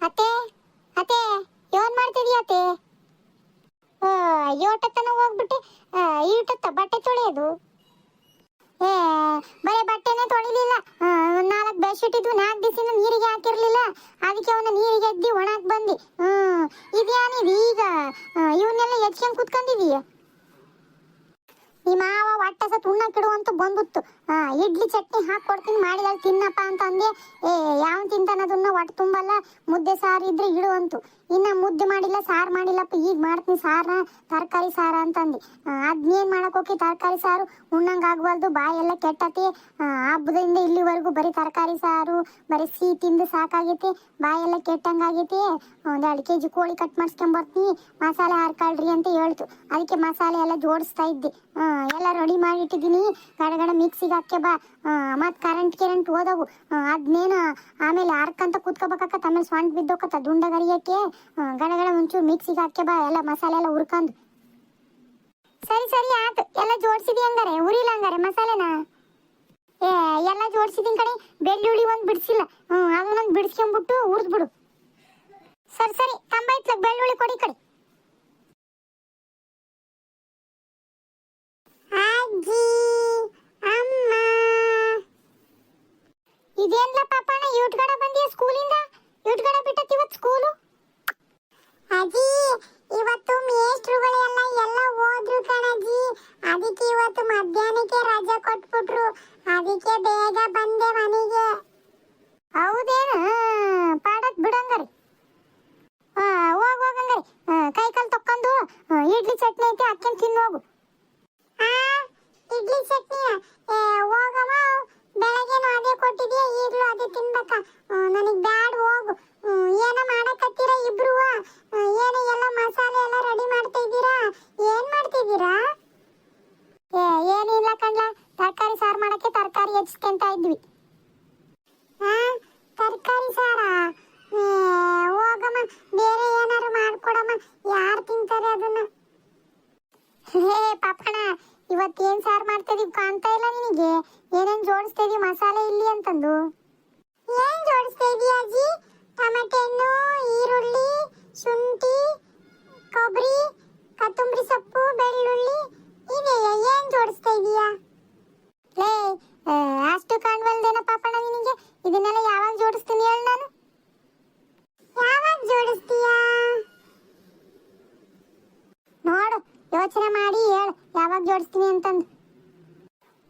ಅತ್ತೆ ಅತ್ತೆ, ಏನ್ ಮಾಡ್ತಿದೀಯ ಅತ್ತೆ? ಯೋಟತ್ತನ ಹೋಗ್ಬಿಟ್ಟು ಈಟತ್ತ ಬಟ್ಟೆ ತೊಳೆಯೋದು? ಏ, ಬರೀ ಬಟ್ಟೆನೇ ತೊಳಿಲಿಲ್ಲ. ನಾಲ್ಕು ಬೆಡ್ಶೀಟ್ ಇದ್ವು ನಾಲ್ಕು ದಿವಸ ನೀರಿಗೆ ಹಾಕಿರ್ಲಿಲ್ಲ. ಅದಕ್ಕೆ ಅವನ್ನ ನೀರಿಗೆ ಎದ್ದಿ ಒಣಾಕ್ ಬಂದಿ. ಹ್ಮ್ ಇದ್ಯಾನಿದು ಈಗ? ಇವನ್ನೆಲ್ಲ ಎಚ್ಕೊಂಡ್ ಕುತ್ಕೊಂಡಿದೀಯ? ನಿಮ್ಮ ಮಾವ ಹೊಟ್ಟೆ ಸತ್ ಉಣ್ಣಕ್ಕಿಡು ಅಂತ ಬಂದ್ಬಿಟ್ಟು ಇಡ್ಲಿ ಚಟ್ನಿ ಹಾಕಿ ಕೊಡ್ತೀನಿ ಮಾಡಿದಾಗ ತಿನ್ನಪ್ಪ ಅಂತ ಅಂದೆ. ಏ ಯಾವ ಹೊಟ್ಟೆ ತುಂಬಲ್ಲ, ಮುದ್ದೆ ಸಾರು ಇದ್ರೆ ಇಡು ಅಂತು. ಇನ್ನ ಮುದ್ದೆ ಮಾಡಿಲ್ಲ, ಸಾರು ಮಾಡಿಲ್ಲಪ್ಪ, ಈಗ ಮಾಡ್ತೀನಿ ಸಾರ, ತರಕಾರಿ ಸಾರ ಅಂತಂದು. ಅದ್ನೇನ್ ಮಾಡಕ್ ಹೋಗಿ ತರಕಾರಿ ಸಾರು? ಉಣ್ಣಂಗ್ ಆಗ್ಬಾರ್ದು ಬಾಯಿ ಎಲ್ಲ ಕೆಟ್ಟತಿ ಹಬ್ಬದಿಂದ ಇಲ್ಲಿವರೆಗೂ ಬರೀ ತರಕಾರಿ ಸಾರು, ಬರೀ ಸಿಹಿ ತಿಂದು ಸಾಕಾಗೈತಿ ಬಾಯಿ ಎಲ್ಲ ಕೆಟ್ಟಂಗಾಗೈತಿ ಒಂದ್ ಎರಡು ಕೆ ಜಿ ಕೋಳಿ ಕಟ್ ಮಾಡಿಸ್ಕೊಂಡ್ ಬರ್ತೀನಿ, ಮಸಾಲೆ ಹಾರ್ಕೊಳ್ರಿ ಅಂತ ಹೇಳ್ತು. ಅದಕ್ಕೆ ಮಸಾಲೆ ಎಲ್ಲ ಜೋಡಿಸ್ತಾ ಇದ್ದೆ. ಎಲ್ಲ ರೆಡಿ ಮಾಡಿಟ್ಟಿದ್ದೀನಿ ಗಡಗಡ ಮಿಕ್ಸಿಗೆ ಹಾಕ್ಯ ಬಾ. ಮತ್ತು ಕರೆಂಟ್ ಕೆರೆಂಟ್ ಹೋದವು. ಅದನ್ನೇನು ಆಮೇಲೆ ಹಾರ್ಕಂತ ಕೂತ್ಕೋಬೇಕಾಕತ್ತ ಆಮೇಲೆ ಸೊಂಟ ಬಿದ್ದೋಕತ್ತ ದುಂಡ ಗರಿಯಕ್ಕೆ ಗಡಗಡ ಒಂಚೂರು ಮಿಕ್ಸಿಗೆ ಹಾಕಿ ಬಾ, ಎಲ್ಲ ಮಸಾಲೆ ಎಲ್ಲ ಹುರ್ಕಂದು ಸರಿ ಸರಿ, ಆತು. ಎಲ್ಲ ಜೋಡಿಸಿದಿ ಹಂಗಾರೆ? ಉರಿಲ್ಲ ಹಂಗಾರೆ ಮಸಾಲೆನ? ಏ, ಎಲ್ಲ ಜೋಡಿಸಿದಿನ ಕಡೆ ಬೆಳ್ಳುಳ್ಳಿ ಒಂದು ಬಿಡಿಸಿಲ್ಲ. ಹ್ಞೂ ಅದನ್ನೊಂದು ಬಿಡಿಸ್ಕೊಂಬಿಟ್ಟು ಹುರಿದ್ಬಿಡು. ಸರಿ ಸರಿ ತಂಬಾಯ್ತು ಬೆಳ್ಳುಳ್ಳಿ ಕೊಡಿ ಕಡೆ. ಅಮ್ಮ. ಪಾಪಣ್ಣ ಬಂದಿ ಬಂದಿಯ ಸ್ಕೂಲಿಂದ ಇವ್ಟ್ ಕಡೆ ಬಿಟ್ಟತ್ ಇವತ್ತು ಸ್ಕೂಲು ಅಜ್ಜಿ ಇವತ್ತು ಮೇಷ್ಟ್ರುಗಳೆಲ್ಲ ಎಲ್ಲ ಹೋದ್ರು ಕಣಜ್ಜಿ ಅದಕ್ಕೆ ಇವತ್ತು ಮಧ್ಯಾಹ್ನಕ್ಕೆ ರಜೆ ಕೊಟ್ಬಿಟ್ರು ಅದಕ್ಕೆ ಬೇಗ ಬಂದೆ ಮನೆಗೆ ಹೌದೇನು ಪಾಡತ್ ಬಿಡಂಗಾರಿ ಹೋಗ್ ಹೋಗಂಗಾರಿ ಕೈ ಕಾಲು ತಕ್ಕೊಂಡು ಆ, ಇಡ್ಲಿ ಚಟ್ನಿ ಐತೆ ಅಕ್ಕನ್ ತಿನ್ನೋಗು ಆ ಇಡ್ಲಿ ಚಟ್ನಿ ಹೋಗಮ್ಮ ಬೆಳಗ್ಗೆನೂ ಅದೇ ಕೊಟ್ಟಿದ್ಯಾ ಈಗಲೂ ಅದೇ ತಿನ್ಬೇಕಾ ನನಗೆ ಬ್ಯಾಡ್ ಹೋಗು ಹ್ಮ್, ಏನೋ ಮಾಡಕತ್ತೀರಾ ಇಬ್ರು ಏನೋ ಎಲ್ಲ ಮಸಾಲೆ ಎಲ್ಲ ರೆಡಿ ಮಾಡ್ತಾ ಇದ್ದೀರಾ ಏನ್ ಮಾಡ್ತಿದ್ದೀರಾ ಏ ಏನಿಲ್ಲ ಕಣ್ಲ ತರಕಾರಿ ಸಾರು ಮಾಡಕ್ಕೆ ತರಕಾರಿ ಹೆಚ್ಚಿಸ್ಕೊಂತ ಇದ್ವಿ ಹಾ ತರಕಾರಿ ಸಾರಾ ಏ, ಹೋಗಮ್ಮ ಬೇರೆ ಏನಾರು ಮಾಡ್ಕೊಡಮ್ಮ ಯಾರು ತಿಂತಾರೆ ಅದನ್ನ ಹೇ ಪಾಪಣ ಸಾರು ಕಾಣ್ತಾ ಇಲ್ಲ ನಿನಗೆ? ಏನೇನ್ ಜೋಡಿಸ್ತಾ ಇದೀವಿ ಮಸಾಲೆ ಇಲ್ಲಿ ಅಂತಂದು. ಏನ್ ಜೋಡಿಸ್ತಾ ಇದೀಯ ಅಜ್ಜಿ? ಟೊಮೆಟೊ ಹಣ್ಣು, ಈರುಳ್ಳಿ, ಶುಂಠಿ ಕೊಬ್ಬರಿ ಕೊತ್ತಂಬರಿ ಸೊಪ್ಪು, ಬೆಳ್ಳುಳ್ಳಿ ಇದೆಯಾ? ಏನ್ ಜೋಡಿಸ್ತಾ ಇದೀಯಾ? ಲೇ ಅಷ್ಟು ಕಾಣ್ವಲ್ದೇನ ಪಾಪಣ ನಿನಗೆ. ಇದನ್ನೆಲ್ಲ ಯಾವಾಗ ಜೋಡಿಸ್ತೀನಿ ಹೇಳ ನಾನು. ಯಾವಾಗ ಜೋಡಿಸ್ತೀಯಾ? ನೋಡು, ಯೋಚನೆ ಮಾಡಿ ಹೇಳು. ಯಾವಾಗ ಜೋಡಿಸ್ತೀನಿ ಅಂತಂದು.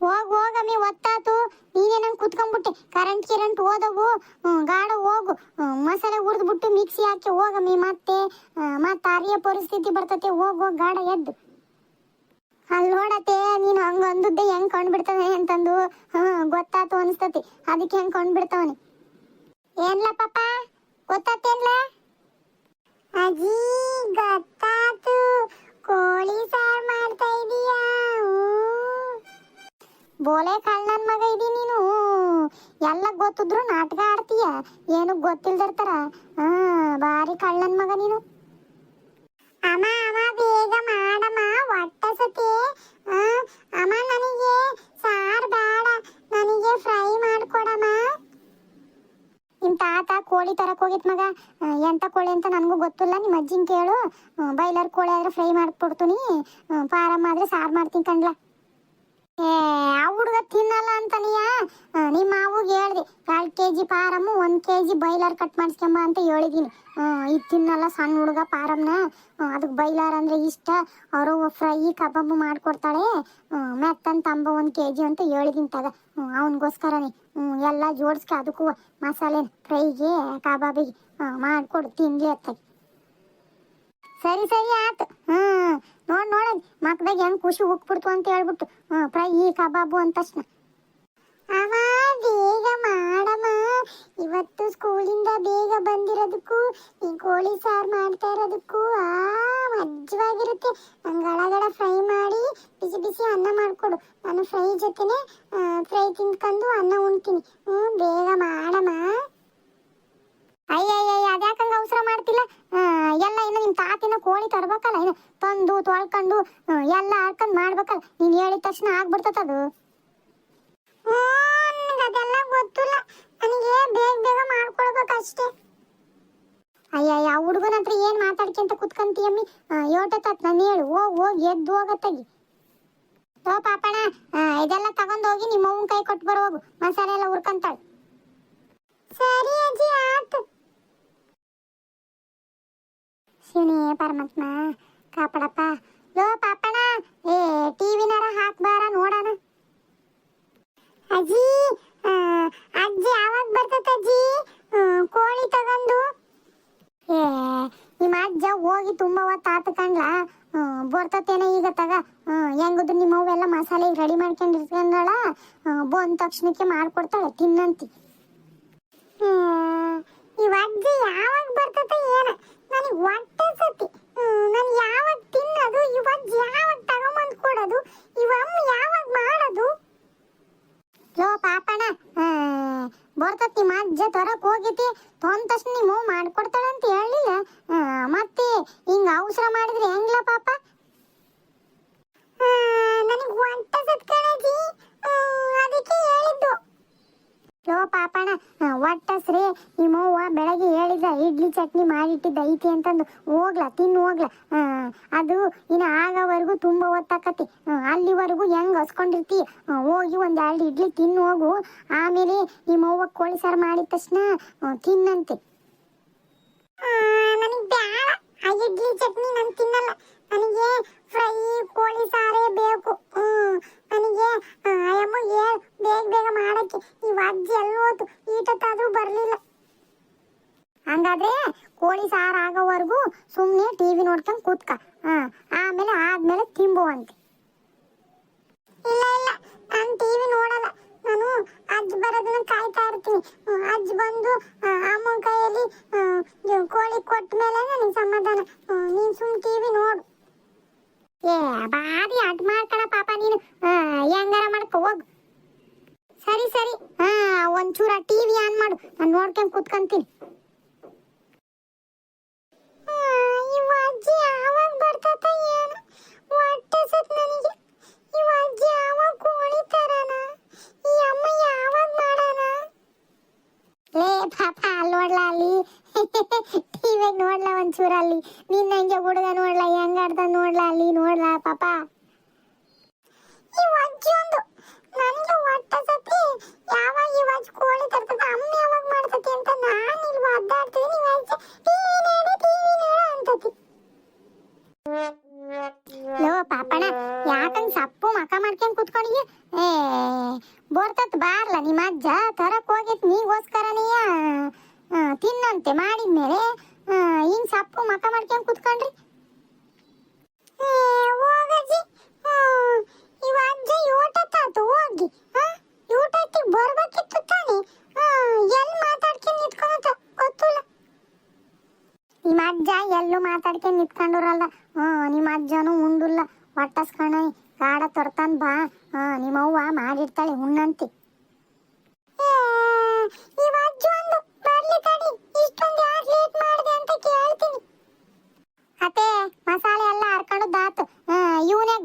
ಹೋಗ್ ಹೋಗಮ್ಮಿ ಒತ್ತಾತು. ನೀನೇ ನಂಗೆ ಕುತ್ಕೊಂಡ್ಬಿಟ್ಟೆ. ಕರೆಂಟ್ ಕಿರೆಂಟ್ ಹೋದವು. ಗಾಢ ಹೋಗು. ಮಸಾಲೆ ಹುರಿದ್ಬಿಟ್ಟು ಮಿಕ್ಸಿ ಹಾಕಿ ಹೋಗಮ್ಮಿ ಮತ್ತೆ ಮತ್ತೆ ಅರಿಯ ಪರಿಸ್ಥಿತಿ ಬರ್ತತೆ. ಹೋಗ್ ಹೋಗ್ ಗಾಢ ಎದ್ದು. ಅಲ್ಲಿ ನೋಡತ್ತೆ, ನೀನು ಹಂಗ ಅಂದದ್ದೆ ಹೆಂಗ್ ಕೊಂಡ್ಬಿಡ್ತಾನೆ ಅಂತಂದು. ಹಾ ಗೊತ್ತಾತು ಅನಿಸ್ತತಿ. ಅದಕ್ಕೆ ಹೆಂಗ್ ಕೊಂಡ್ಬಿಡ್ತಾವನಿ. ಏನ್ಲ ಪಾಪ? ಗೊತ್ತಾತೇನ್ಲ? ಅಜಿ, ಗೊತ್ತಾತು. ಕೋಳಿ ಸಾರ್ ಬೋಲೆ ಕಳ್ಳನ್ ಮಗ ಇದಿ ನೀನು. ಎಲ್ಲ ಗೊತ್ತಿದ್ರು ನಾಟಕ ಆಡ್ತೀಯ? ಏನು ಗೊತ್ತಿಲ್ದಿರ್ತಾರ? ಹಾ ಬಾರಿ ಕಳ್ಳನ್ ಮಗ ನೀನು. ಅಮ್ಮ ಅಮ್ಮ, ಬೇಗ ಮಾಡಮ್ಮ, ಹೊಟ್ಟೆ ಸತಿ. ಅಮ್ಮ, ನನಗೆ ಸಾರ್ ಬೇಡ ನನಗೆ ಫ್ರೈ ಮಾಡ್ಕೊಡಮ್ಮ. ನಿಮ್ ತಾತ ಕೋಳಿ ತರಕ್ ಹೋಗಿತ್ ಮಗ. ಎಂತ ಕೋಳಿ ಅಂತ ನನಗೂ ಗೊತ್ತಿಲ್ಲ. ನಿಮ್ಮ ಅಜ್ಜಿನ್ ಕೇಳು. ಬಾಯ್ಲರ್ ಕೋಳಿ ಆದ್ರೆ ಫ್ರೈ ಮಾಡ್ಕೊಡ್ತೀನಿ. ಫಾರಮ್ ಆದ್ರೆ ಸಾರು ಮಾಡ್ತೀನಿ ಕಣ್ಲ. ಏ, ಆ ಹುಡುಗ ತಿನ್ನಲ್ಲ ಅಂತನಿಯ ನಿಮ್ಮ ಮಾವುಗೆ ಹೇಳ್ದೆ. ಎರಡು ಕೆ ಜಿ ಪಾರಮ್ಮು ಒಂದು ಕೆ ಜಿ ಬೈಲರ್ ಕಟ್ ಮಾಡಿಸ್ಕೊಂಬ ಅಂತ ಹೇಳಿದ್ದೀನಿ ಇದು ತಿನ್ನಲ್ಲ ಸಣ್ಣ ಹುಡುಗ ಪಾರಮ್ನ. ಅದಕ್ಕೆ ಬೈಲರ್ ಅಂದ್ರೆ ಇಷ್ಟ. ಅವರು ಫ್ರೈ ಕಬಾಬು ಮಾಡಿಕೊಡ್ತಾಳೆ. ಮೆತ್ತನ್ ತಂಬ ಒಂದು ಕೆ ಜಿ ಅಂತ ಹೇಳಿದ್ದೀನಿ ತಗ. ಅವನಿಗೋಸ್ಕರನೇ ಎಲ್ಲ ಜೋಡಿಸ್ಕೆ ಅದಕ್ಕೂ ಮಸಾಲೆ ಫ್ರೈಗೆ, ಕಬಾಬಿಗೆ ಮಾಡ್ಕೊಡು ತಿನ್ಲಿ ಅತ್ತಾಗಿ. ಸರಿ ಸರಿ ಆಯ್ತು ಹ್ಮ್. ನೋಡ್ ನೋಡ ಮಕ್ದಾಗ ಹೆಂಗ್ ಖುಷಿ ಹೋಗ್ಬಿಡ್ತು ಅಂತ ಹೇಳ್ಬಿಟ್ಟು ಹ್ಮ್, ಫ್ರೈ ಕಬಾಬು ಅಂತ ತಕ್ಷಣ ಬೇಗ ಮಾಡಮ್ಮ. ಇವತ್ತು ಸ್ಕೂಲಿಂದ ಬೇಗ ಬಂದಿರೋದಕ್ಕೂ ಈ ಕೋಳಿ ಸಾರು ಮಾಡ್ತಾ ಇರೋದಕ್ಕೂ, ಆ, ಮಜ್ವಾಗಿರುತ್ತೆ. ಗಡಗಡ ಫ್ರೈ ಮಾಡಿ ಬಿಸಿ ಬಿಸಿ ಅನ್ನ ಮಾಡ್ಕೊಡು. ನಾನು ಫ್ರೈ ಜೊತೆನೆ ಫ್ರೈ ತಿಂದ್ಕೊಂಡು ಅನ್ನ ಉಣ್ತೀನಿ. ಹ್ಞೂ ಬೇಗ ಮಾಡಮ್ಮ. ಅಯ್ಯಯ್ಯ ಅದ್ಯಾಕಂಗೆ ಅವಸರ ಮಾಡ್ತಿಲ್ಲ? ಇನ್ನು ಕೋಳಿ ತರ್ಬೇಕಲ್ಲ ಇನ್ನು ತಂದು ತೊಳ್ಕೊಂಡು ಎಲ್ಲ ಹಾಕೊಂಡ್ ಮಾಡ್ಬೇಕಲ್ಲ ನೀನು ಹೇಳಿದ ತಕ್ಷಣ ಆಗ್ಬಿಡ್ತದ ಅದು. ಅದೆಲ್ಲ ಗೊತ್ತಿಲ್ಲ. ನನಗೆ ಬೇಗ ಬೇಗ ಮಾಡ್ಕೊಳ್ಬೇಕಷ್ಟೇ. ಅಯ್ಯಯ್ಯ ಆ ಹುಡುಗನ ಹತ್ರ ಏನ್ ಮಾತಾಡ್ಕೊಂತ ಕುತ್ಕಂತೀಯಮ್ಮಿ ಯೋಟತ್ ನಾನು ಹೇಳು ಹೋಗ್ ಹೋಗಿ ಎದ್ದು ಹೋಗತ್ತಾಗಿ. ತೋ ಪಾಪಣ ಇದೆಲ್ಲ ತಗೊಂಡ್ ಹೋಗಿ ನಿಮ್ಮ ಅವ್ವನ್ ಕೈ ಕೊಟ್ಟು ಬರೋಗು ಮಸಾಲೆ ಎಲ್ಲ ಹುರ್ಕಂತಾಳೆ. ಸರಿ ಅಜ್ಜಿ ಆತು ಶಿವನೇ ಪರಮಾತ್ಮ. ಕಾಪಾಡಪ್ಪ. ಲೋ ಪಾಪಣ ಏ ಟಿವಿನಾರ ಹಾಕ್ಬಾರ ನೋಡೋಣ. ಅಜ್ಜಿ ಅಜ್ಜಿ ಯಾವಾಗ ಬರ್ತೈತೆ ಅಜ್ಜಿ? ಕೋಳಿ ತಗೊಂಡು. ಏ ನಿಮ್ಮ ಅಜ್ಜ ಹೋಗಿ ತುಂಬಾ ಹೊತ್ತು ಆತಕಂಡ್ಲ ಬರ್ತತೇನೆ ಈಗ ತಗ. ಹ್ಮ್, ಹೆಂಗುದ್ರು ನಿಮ್ಮ ಅವೆಲ್ಲ ಮಸಾಲೆ ರೆಡಿ ಮಾಡ್ಕೊಂಡು ಇಟ್ಕೊಂಡಳ ಬಂದ ತಕ್ಷಣಕ್ಕೆ ಮಾಡ್ಕೊಡ್ತಾಳೆ ತಿನ್ನಂತಿ ಹ್ಮ್, ಇವ್ ಅಜ್ಜಿ ಯಾವಾಗ ಬರ್ತತೆ ಏನ ನನಗೆ ಹೊಟ್ಟೆ ಸತಿ ನಾನು ಯಾವಾಗ ತಿನ್ನೋದು ಇವ್ ಅಜ್ಜಿ ಯಾವಾಗ ತಗೊಂಬಂದ್ ಕೊಡೋದು ಇವ್ ಅಮ್ಮ ಯಾವಾಗ ಮಾಡೋದು ಲೋ ಪಾಪಣ ಬರ್ತತ್ ನಿಮ್ಮ ಅಜ್ಜ ತರಕ್ ಹೋಗಿತಿ ತೊಂದ ತಕ್ಷಣ ನಿಮ್ಮ ಅವ್ವ ಮಾಡ್ಕೊಡ್ತಾಳೆ ಅಂತ ಹೇಳಿಲ್ಲ ಆ, ಮತ್ತೆ ಹಿಂಗ ಅವಸರ ಮಾಡಿದ್ರೆ ಹೆಂಗ್ಲ ಪಾಪ ನನಗೆ ಹೊಟ್ಟೆ ಸತ್ಕಣಜಿ ಅದಕ್ಕೆ ಹೇಳಿದ್ದು ಲೋ ಪಾಪಣ ನಿಮ್ಮ ನಿಮ್ಮವ್ವ ಬೆಳಗ್ಗೆ ಹೇಳಿದ ಇಡ್ಲಿ ಚಟ್ನಿ ಮಾಡಿಟ್ಟಿದ್ದ ಐತಿ ಅಂತಂದು, ಹೋಗ್ಲಾ, ತಿನ್ನು ಹೋಗ್ಲಾ. ಅದು ಇನ್ನು ಆಗವರೆಗೂ ತುಂಬ ಹೊತ್ತಾಕತಿ. ಅಲ್ಲಿವರೆಗೂ ಹೆಂಗ್ ಹಸ್ಕೊಂಡಿರ್ತಿ? ಹೋಗಿ ಒಂದು ಎರಡು ಇಡ್ಲಿ ತಿನ್ನು ಹೋಗು. ಆಮೇಲೆ ನಿಮ್ಮವ್ವ ಕೋಳಿ ಸಾರು ಮಾಡಿದ ತಕ್ಷಣ ತಿನ್ನಂತೆ. ನನಗೆ ಬೇಡ ಆ ಇಡ್ಲಿ ಚಟ್ನಿ ನಾನು ತಿನ್ನಲ್ಲ. ನನಗೆ ಫ್ರೈ ಕೋಳಿ ಸಾರೇ ಬೇಕು. ನನಗೆ ಹೇಳ್, ಬೇಗ ಬೇಗ ಮಾಡಕ್ಕೆ. ಈ ಅಜ್ಜಿ ಎಲ್ಲೋತು ಈಟತ್ತಾದ್ರೂ ಬರಲಿಲ್ಲ. ಹಂಗಾದ್ರೆ ಕೋಳಿ ಸಾರು ಆಗೋವರೆಗೂ ಸುಮ್ಮನೆ ಟಿವಿ ನೋಡ್ಕೊಂಡು ಕೂತ್ಕ. ಆಮೇಲೆ ಆದ್ಮೇಲೆ ತಿಂಬುವಂತೆ ಇಲ್ಲ ಇಲ್ಲ, ನಾನು ಟಿವಿ ನೋಡಲ್ಲ. ನಾನು ಅಜ್ಜಿ ಬರೋದನ್ನ ಕಾಯ್ತಾ ಇರ್ತೀನಿ. ಅಜ್ಜಿ ಬಂದು ಅಮ್ಮನ ಕೈಯಲ್ಲಿ ಕೋಳಿ ಕೊಟ್ಟ ಮೇಲೆ ನನಗೆ ಸಮಾಧಾನ. ನೀನು ಸುಮ್ಮನೆ ಸುಮ್ ಟಿವಿ ನೋಡು. ಏ ಬಾರಿ ಅಡ್ ಮಾಡ್ಕಣ ಪಾಪ ನೀನು. ಹೆಂಗಾರ ಮಾಡ್ಕ, ಹೋಗ್. ಸರಿ ಸರಿ. ಹಾ ಒಂಚೂರ ಟಿವಿ ಆನ್ ಮಾಡು. ನಾನು ನೋಡ್ಕೊಂಡ್ ಕುತ್ಕಂತೀನಿ. ಪಾಪ, ಅಲ್ಲಿ ನೋಡ್ಲಾ ಅಲ್ಲಿ ಟಿವಿಯಾಗ ನೋಡ್ಲಾ ಒಂಚೂರ ಅಲ್ಲಿ. ನಿನ್ನ ಹಂಗೆ ಹುಡುಗ ನೋಡ್ಲಾ ಹೆಂಗಾಡ್ದ ನೋಡ್ಲಾ ಅಲ್ಲಿ, ನೋಡ್ಲಾ ಪಾಪ. ಅಜ್ಜಿ ಒಂದು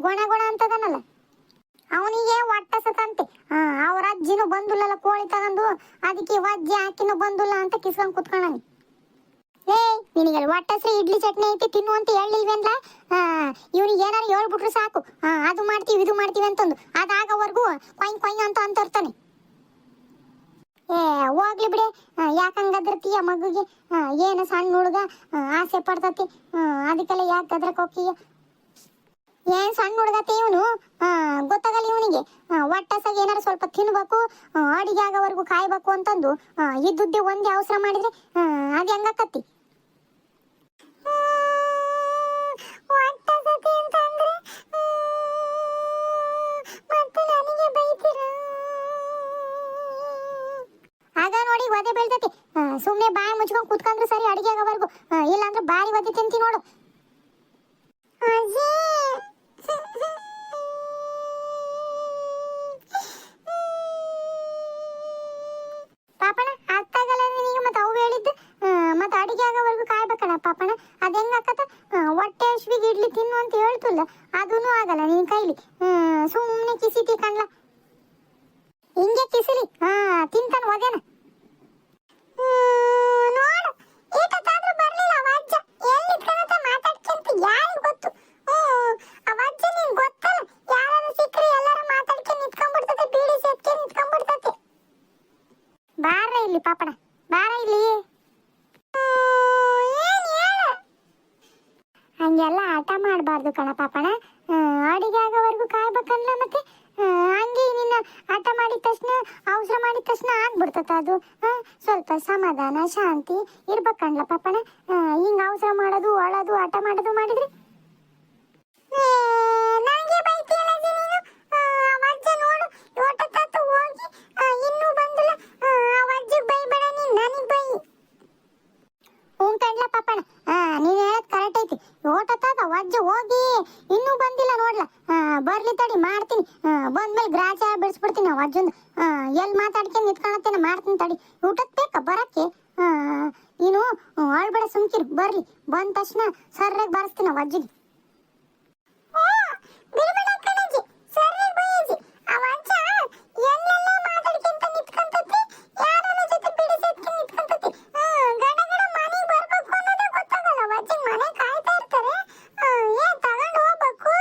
ಗೊಣ ಗೊಣ ಅಂತದನಲ್ಲ. ಅವನಿಗೆ ಒಟ್ಟ ಸತಂತೆ ಅವ್ರ ಅಜ್ಜಿನೂ ಬಂದುಲ್ಲಲ್ಲ ಕೋಳಿ ತಗೊಂಡು? ಅದಕ್ಕೆ ವಜ್ಜಿ ಹಾಕಿನೂ ಬಂದುಲ್ಲ ಅಂತ ಕಿಸ್ಕೊಂಡ್ ಕುತ್ಕೊಂಡನಿ ಏ ನಿನಗೆ ಒಟ್ಟಸ್ರಿ ಇಡ್ಲಿ ಚಟ್ನಿ ಐತಿ, ತಿನ್ನು ಅಂತ ಹೇಳಿಲ್ವೇನ್ಲ ಇವನಿಗೆ ಏನಾರು ಹೇಳ್ಬಿಟ್ರು ಸಾಕು. ಅದು ಮಾಡ್ತೀವಿ, ಇದು ಮಾಡ್ತೀವಿ ಅಂತಂದು. ಅದಾಗವರೆಗೂ ಕೊಯ್ ಕೊಯ್ ಅಂತ ಅಂತರ್ತಾನೆ. ಏ, ಹೋಗ್ಲಿ ಬಿಡಿ. ಯಾಕಂಗದ್ರತೀಯ ಮಗುಗೆ? ಏನ ಸಣ್ಣ ಹುಡುಗ? ಆಸೆ ಪಡ್ತತಿ. ಅದಕ್ಕೆಲ್ಲ ಯಾಕೆ ಗದ್ರಕ್ಕೆ ಹೋಗ್ತೀಯ? ಏನ್ ಸಣ್ಣ ಹುಡುಗತೆ ಇವನು? ಗೊತ್ತಾಗಲ್ಲ ಇವನಿಗೆ. ಹೊಟ್ಟಸಾಗ ಏನಾರು ಸ್ವಲ್ಪ ತಿನ್ಬೇಕು ಅಡಿಗೆ ಆಗೋವರೆಗೂ ಕಾಯ್ಬೇಕು ಅಂತಂದು. ಇದ್ದುದ್ದೆ ಒಂದೇ ಅವಸರ ಮಾಡಿದ್ರೆ ಅದು ಹೆಂಗಾಕತ್ತಿ. ಸುಮ್ಮನೆ ಬಾಯಿ ಮುಚ್ಕೊಂಡ್ ಕುತ್ಕೊಂಡ್ರೆ ಸರಿ ಅಡಿಗೆ ಆಗೋವರೆಗೂ. ಇಲ್ಲಾಂದ್ರೆ ಬಾರಿ ಒದೆ ತಿಂತಿ ನೋಡು. ಪಾಪಣ ಬಾರ ಇಲ್ಲಿ. ಹಂಗೆಲ್ಲ ಆಟ ಮಾಡಬಾರ್ದು ಕಣ ಪಾಪಣ ಅಡಿಗೆ ಆಗೋವರೆಗೂ ಕಾಯ್ಬೇಕಲ್ಲ ಮತ್ತೆ. ಹಂಗೆ ನಿನ್ನ ಆಟ ಮಾಡಿದ ತಕ್ಷಣ, ಅವಸರ ಮಾಡಿದ ತಕ್ಷಣ ಆಗ್ಬಿಡ್ತತ ಅದು. ಸ್ವಲ್ಪ ಸಮಾಧಾನ, ಶಾಂತಿ ಇರ್ಬೇಕಣ್ಲ ಪಾಪಣ ಹಿಂಗೆ ಅವಸರ ಮಾಡೋದು ಒಳದು ಆಟ ಮಾಡೋದು ಮಾಡಿದ್ರೆ. ವಜ್ಜ ಹೋಗಿ. ಇನ್ನೂ ಬಂದಿಲ್ಲ, ನೋಡ್ಲ. ಬರ್ಲಿ ತಡಿ, ಮಾಡ್ತೀನಿ. ಬಂದ್ಮೇಲೆ ಗ್ರಾಚ ಬಿಡಿಸ್ಬಿಡ್ತೀನಿ ನಾವು ಅಜ್ಜನ್ ಎಲ್ಲಿ ಮಾತಾಡ್ಕೊಂಡು ನಿಂತ್ಕೊಳತ್ತೇನೆ ಮಾಡ್ತೀನಿ ತಡಿ. ಊಟಕ್ಕೆ ಬೇಕಾ ಬರಕ್ಕೆ? ನೀನು ಅಳ್ಬೇಡ ಸುಮ್ಕಿರು, ಬರ್ಲಿ. ಬಂದ ತಕ್ಷಣ ಸರ್ರಾಗಿ ಬಾರಿಸ್ತೀನಿ ನಾವು ವಜ್ಜಿಗೆ ಬಿಡ್ಬೇಡ ಕಣಜ್ಜಿ ಸರ್ರಾಗಿ ಬೈಯಜ್ಜಿ ಆ ವಜ್ಜ ಎಲ್ಲೆಲ್ಲ ಮಾತಾಡ್ಕೊಂತ ನಿಂತ್ಕೊಂತತಿ ಯಾರನ್ನ ಜೊತೆ ಬಿಡಿಸಕ್ಕೆ ನಿಂತ್ಕೊಂತತಿ ಗಡ ಗಡ ಮನೆಗೆ ಬರ್ಬೇಕು ಅನ್ನೋದೇ ಗೊತ್ತಾಗಲ್ಲ ವಜ್ಜಿಗೆ ಮನೆ ಕಾಯ್ತಾ ಇರ್ತಾರೆ ಆ, ಏನ್ ತಗೊಂಡು ಹೋಗ್ಬೇಕು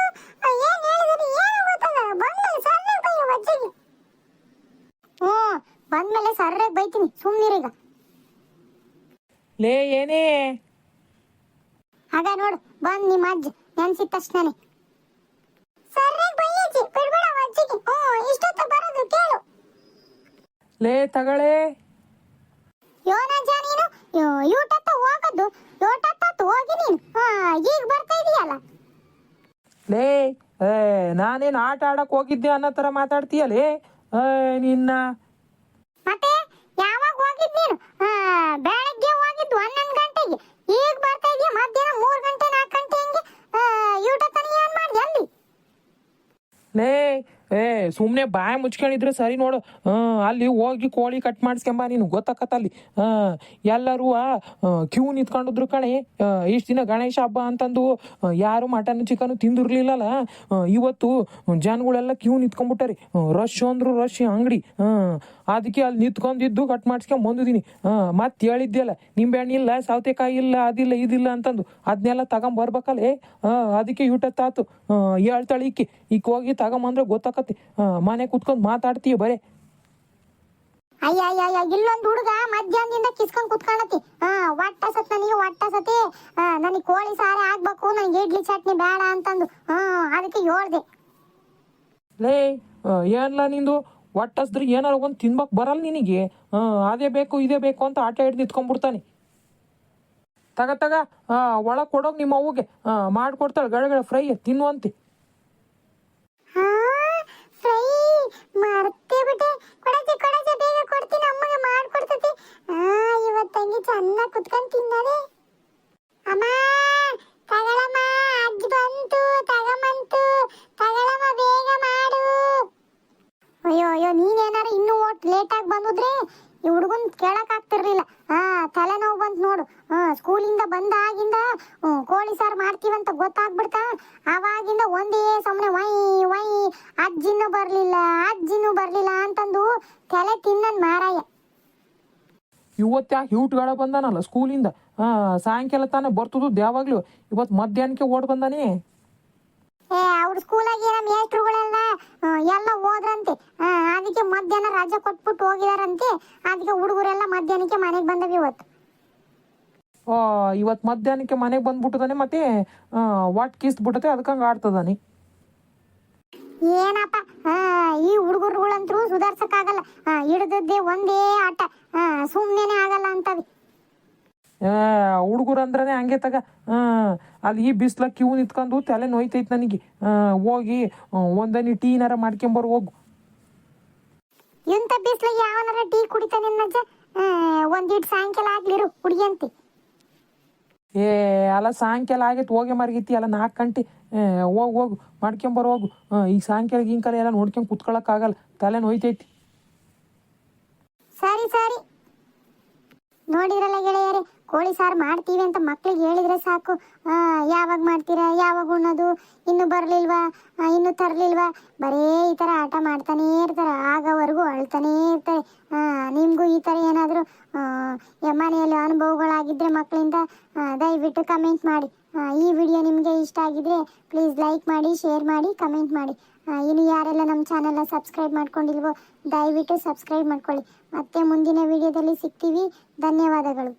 ಆ, ಏನ್ ಹೇಳಿದ್ರಿ ಏನು ಗೊತ್ತಾಗಲ್ಲ ಬಂದ್ಮೇಲೆ ಸರ್ರಾಗಿ ಬೈಯೋ ವಜ್ಜಿಗೆ ಹ್ಞೂ ಬಂದ್ಮೇಲೆ ಸರ್ರಾಗಿ ಸುಮ್ಮನಿರೀಗ ಲೇ ಏನೇ? ಆಗ ನೋಡು ಬಂದ್ ನಿಮ್ಮ ಅಜ್ಜ ನೆನ್ಸಿದ ತಕ್ಷಣನೇ. ಸರ್ರಾಗಿ ಬೈಯಜ್ಜಿ ಬಿಡ್ಬೇಡ ಅಜ್ಜಿಗೆ. ಹ್ಞೂ ಇಷ್ಟೊತ್ತು ಬರೋದು ಕೇಳು. ಲೇ ತಗಳೆ. ಯೋನಜ್ಜ ನೀನು ಯೂಟತ್ತ ಹೋಗೋದು ಯೋಟತ್ತ ಹೋಗಿ ನೀನು. ಹಾ ಈಗ ಬರ್ತಾ ಇದೀಯಲ್ಲ. ಲೇ ಏ ನಾನೇನು ಆಟ ಆಡಕ್ ಹೋಗಿದ್ದೆ ಅನ್ನೋ ಥರ ಮಾತಾಡ್ತೀಯಲೇ? ಏ ನಿನ್ನ ಮತ್ತೆ ಯಾವಾಗ ಹೋಗಿದ್ ನೀನು ಆ, ಬೆಳಗ್ಗೆ ಹೋಗಿದ್ದು ಹನ್ನೊಂದು ಗಂಟೆಗೆ ಈಗ ಬರ್ತಾ ಇದೀಯ ಮಧ್ಯಾಹ್ನ ಮೂರು ಗಂಟೆ ನಾಲ್ಕು ಗಂಟೆ ಹಂಗೆ ಯೂಟತ್ತ ನೀ ಏನ್ ಮಾಡ್ದೆ ಅಲ್ಲಿ ಲೇ ಏ ಸುಮ್ಮನೆ ಬಾಯಿ ಮುಚ್ಕೊಂಡಿದ್ರೆ ಸರಿ ನೋಡು. ಅಲ್ಲಿ ಹೋಗಿ ಕೋಳಿ ಕಟ್ ಮಾಡಿಸ್ಕೊಂಬ ನೀನು. ಗೊತ್ತಾಕತ್ತ ಅಲ್ಲಿ. ಎಲ್ಲರೂ ಕ್ಯೂ ನಿಂತ್ಕೊಂಡಿದ್ರು ಕಣೆ. ಇಷ್ಟು ದಿನ ಗಣೇಶ ಹಬ್ಬ ಅಂತಂದು ಯಾರು ಮಟನ್ ಚಿಕನ್ ತಿಂದಿರ್ಲಿಲ್ಲಲ್ಲ. ಇವತ್ತು ಜನಗಳೆಲ್ಲ ಕ್ಯೂ ನಿಂತ್ಕೊಂಡ್ಬಿಟ್ಟಾರಿ. ರಶ್ ಅಂದ್ರು ರಶ್ ಅಂಗಡಿ. ಅದಕ್ಕೆ ಅಲ್ಲಿ ನಿಂತ್ಕೊಂಡಿದ್ದು ಕಟ್ ಮಾಡಿಸ್ಕೊಂಡ್ ಬಂದಿದ್ದೀನಿ. ಮತ್ತೆ ಹೇಳಿದ್ದೆಲ್ಲ ನಿಂಬೆಹಣ್ಣು ಇಲ್ಲ, ಸೌತೆಕಾಯಿ ಇಲ್ಲ, ಅದಿಲ್ಲ, ಇದಿಲ್ಲ ಅಂತಂದು. ಅದನ್ನೆಲ್ಲ ತಗೊಂಬರ್ಬೇಕಲ್ಲೇ ಅದಕ್ಕೆ ಯೂಟತ್ತಾತು ಹೇಳ್ತಾಳೆ ಈಕೆ. ಈಕ ಹೋಗಿ ತಗೊಂಬಂದ್ರೆ ಗೊತ್ತಾಕತಿ ಮನೆ ಕುತ್ಕೊಂಡ್ ಮಾತಾಡ್ತೀಯ ಬರೇ. ಅಯ್ಯ ಅಯ್ಯ ಅಯ್ಯ ಇಲ್ಲೊಂದು ಹುಡುಗ ಮಧ್ಯಾಹ್ನದಿಂದ ಕಿಸ್ಕೊಂಡ್ ಕುತ್ಕೊಳತಿ ಹಾ ಒಟ್ಟ ಸತ್ ನನಗೆ ಒಟ್ಟ ಸತಿ. ನನಗೆ ಕೋಳಿ ಸಾರೆ ಆಗ್ಬೇಕು ನನಗೆ ಇಡ್ಲಿ ಚಟ್ನಿ ಬೇಡ ಅಂತಂದು. ಹಾ ಅದಕ್ಕೆ ಹೇಳ್ದೆ. ಲೇ ಏನ್ಲ ನಿಂದು? ಒಟ್ಟಸ್ದ್ರೆ ಏನಾರ ಒಂದು ತಿನ್ಬೇಕು ಬರಲ್ಲ ನಿನಗೆ? ಹಾ ಅದೇ ಬೇಕು ಇದೇ ಬೇಕು ಅಂತ ಆಟ ಹಿಡ್ದು ನಿಂತ್ಕೊಂಡ್ಬಿಡ್ತಾನೆ. ತಗ ತಗ ಒಳಗೆ ಕೊಡೋಗಿ ನಿಮ್ಮ ಅವ್ವಗೆ. ಮಾಡ್ಕೊಡ್ತಾಳೆ ಗಡಗಡ ಫ್ರೈ ತಿನ್ನುವಂತೆ. ಹಾ ಮರ್ತೇ ಬಿಟ್ಟೆ. ಕೊಡಜೆ ಕೊಡಜೆ ಬೇಗ ಕೊಡ್ತೀನಿ. ಅಮ್ಮಗೆ ಮಾಡ್ಕೊಡ್ತತಿ. ಆ ಇವತ್ತಂಗೆ ಚೆನ್ನಾಗಿ ಕುತ್ಕೊಂಡ್ ತಿನ್ನದೆ. ಅಮ್ಮ, ತಗಳಮ್ಮ, ಅಜ್ಜಿ ಬಂತು, ತಗಮಂತು. ತಗಳಮ್ಮ, ಬೇಗ ಮಾಡು. ಅಯ್ಯೋ ಅಯ್ಯೋ ನೀನೇನಾರ ಇನ್ನೂ ಓಟ್ ಲೇಟಾಗಿ ಬಂದಿದ್ರೆ ಈ ಹುಡುಗನ್ ಕೇಳಕ್ ಆಗ್ತಿರ್ಲಿಲ್ಲ ಹಾ ತಲೆನೋವು ಬಂತು ನೋಡು. ಸ್ಕೂಲಿಂದ ಬಂದಾಗಿಂದ ಆಗಿಂದ ಕೋಳಿ ಸಾರು ಮಾಡ್ತೀವಂತ ಗೊತ್ತಾಗ್ಬಿಡ್ತಾ ಅವಾಗಿಂದ ಒಂದೇ ಸಮನೆ ವೈ ವೈ ಅಜ್ಜಿನೂ ಬರಲಿಲ್ಲ ಅಜ್ಜಿನೂ ಬರಲಿಲ್ಲ ಅಂತಂದು ತಲೆ ತಿನ್ನನ್ ಮಾರಾಯ. ಇವತ್ತು ಯಾಕೆ ಹ್ಯೂಟ್ಗಳ ಬಂದಾನಲ್ಲ ಸ್ಕೂಲಿಂದ? ಹಾ ಸಾಯಂಕಾಲ ತಾನೇ ಬರ್ತದ್ದು ಯಾವಾಗ್ಲೂ ಇವತ್ತು ಮಧ್ಯಾಹ್ನಕ್ಕೆ ಓಡ್ ಬಂದಾನೆ? ಏ ಅವ್ರ ಸ್ಕೂಲಾಗಿ ನಮ್ಮ ಮೇಸ್ಟ್ರುಗಳೆಲ್ಲ ಆ, ಎಲ್ಲ ಹೋದ್ರಂತೆ ಆ, ಅದಕ್ಕೆ ಮಧ್ಯಾಹ್ನ ರಜೆ ಕೊಟ್ಬಿಟ್ಟು ಹೋಗಿದಾರಂತೆ. ಅದಕ್ಕೆ ಹುಡುಗರೆಲ್ಲ ಮಧ್ಯಾಹ್ನಕ್ಕೆ ಮನೆಗೆ ಬಂದವು ಇವತ್ತು. ಇವತ್ತು ಮಧ್ಯಾಹ್ನಕ್ಕೆ ಮನೆಗೆ ಬಂದ್ಬಿಟ್ಟದಾನೆ ಮತ್ತೆ ವಾಟ್ ಕಿಸ್ಬಿಟ್ಟತೆ ಅದಕ್ಕೆ ಹಂಗೆ ಆಡ್ತದಾನೆ? ಏನಪ್ಪ ಈ ಹುಡುಗರುಗಳಂತರೂ ಸುಧಾರ್ಸಕ್ಕಾಗಲ್ಲ. ಹಿಡಿದದ್ದೇ ಒಂದೇ ಆಟ. ಸುಮ್ಮನೆ ಆಗಲ್ಲ ಅಂತವಿ. ಹುಡುಗರು ಅಂದ್ರೆ ಹಂಗೆ ತಗ. ಆ, ಅಲ್ಲಿ ಈ ಬಿಸ್ಲ ಕ್ಯೂ ನಿಂತ್ಕೊಂಡು ತಲೆ ನೋಯ್ತೈತೆ ನನಗೆ. ಹೋಗಿ ಒಂದನಿ ಒಂದನಿ ಟೀನಾರ ಮಾಡ್ಕೊಂಬರ್ ಹೋಗು. ಇಂಥ ಬಿಸ್ಲಿಗೆ ಯಾವನಾರ ಟೀ ಕುಡಿತಾನೆ ನಜ್ಜ ಒಂದಿಟ್ಟು ಸಾಯಂಕಾಲ ಆಗ್ಲಿರು ಹುಡುಗಿಯಂತಿ ಏ ಅಲ್ಲ ಸಾಯಂಕಾಲ ಆಗೈತೆ ಹೋಗಿ ಮರ್ಗಿತಿ ಅಲ್ಲ ನಾಲ್ಕು ಗಂಟೆ. ಹೋಗು ಹೋಗು ಮಾಡ್ಕೊಂಬರ್ ಹೋಗು. ಈ ಈಗ ಸಾಯಂಕಾಲ ಗಿಂಕಾಲ ಎಲ್ಲ ನೋಡ್ಕೊಂಡು ಕುತ್ಕೊಳಕ್ಕಾಗಲ್ಲ ತಲೆ ನೋಯ್ತೈತಿ. ಸರಿ ಸರಿ. ನೋಡಿರಲ್ಲ ಗೆಳೆಯರೇ ಕೋಳಿ ಸಾರು ಮಾಡ್ತೀವಿ ಅಂತ ಮಕ್ಳಿಗೆ ಹೇಳಿದ್ರೆ ಸಾಕು. ಯಾವಾಗ ಮಾಡ್ತೀರಾ? ಯಾವಾಗ ಉಣ್ಣೋದು? ಇನ್ನು ಬರ್ಲಿಲ್ವಾ? ಇನ್ನು ತರ್ಲಿಲ್ವಾ? ಬರೇ ಈ ಥರ ಆಟ ಮಾಡ್ತಾನೇ ಇರ್ತಾರೆ. ಆಗವರೆಗೂ ಅಳ್ತಾನೇ ಇರ್ತಾರೆ. ನಿಮಗೂ ಈ ಥರ ಏನಾದರೂ ಮನೆಯಲ್ಲಿ ಅನುಭವಗಳಾಗಿದ್ದರೆ ಮಕ್ಕಳಿಂದ ದಯವಿಟ್ಟು ಕಮೆಂಟ್ ಮಾಡಿ. ಈ ವಿಡಿಯೋ ನಿಮಗೆ ಇಷ್ಟ ಆಗಿದ್ರೆ ಪ್ಲೀಸ್ ಲೈಕ್ ಮಾಡಿ ಶೇರ್ ಮಾಡಿ ಕಮೆಂಟ್ ಮಾಡಿ. ಇನ್ನು ಯಾರೆಲ್ಲ ನಮ್ಮ ಚಾನೆಲ್ನ ಸಬ್ಸ್ಕ್ರೈಬ್ ಮಾಡ್ಕೊಂಡಿಲ್ವೋ, ದಯವಿಟ್ಟು ಸಬ್ಸ್ಕ್ರೈಬ್ ಮಾಡ್ಕೊಳ್ಳಿ. ಮತ್ತೆ ಮುಂದಿನ ವಿಡಿಯೋದಲ್ಲಿ ಸಿಗ್ತೀವಿ. ಧನ್ಯವಾದಗಳು.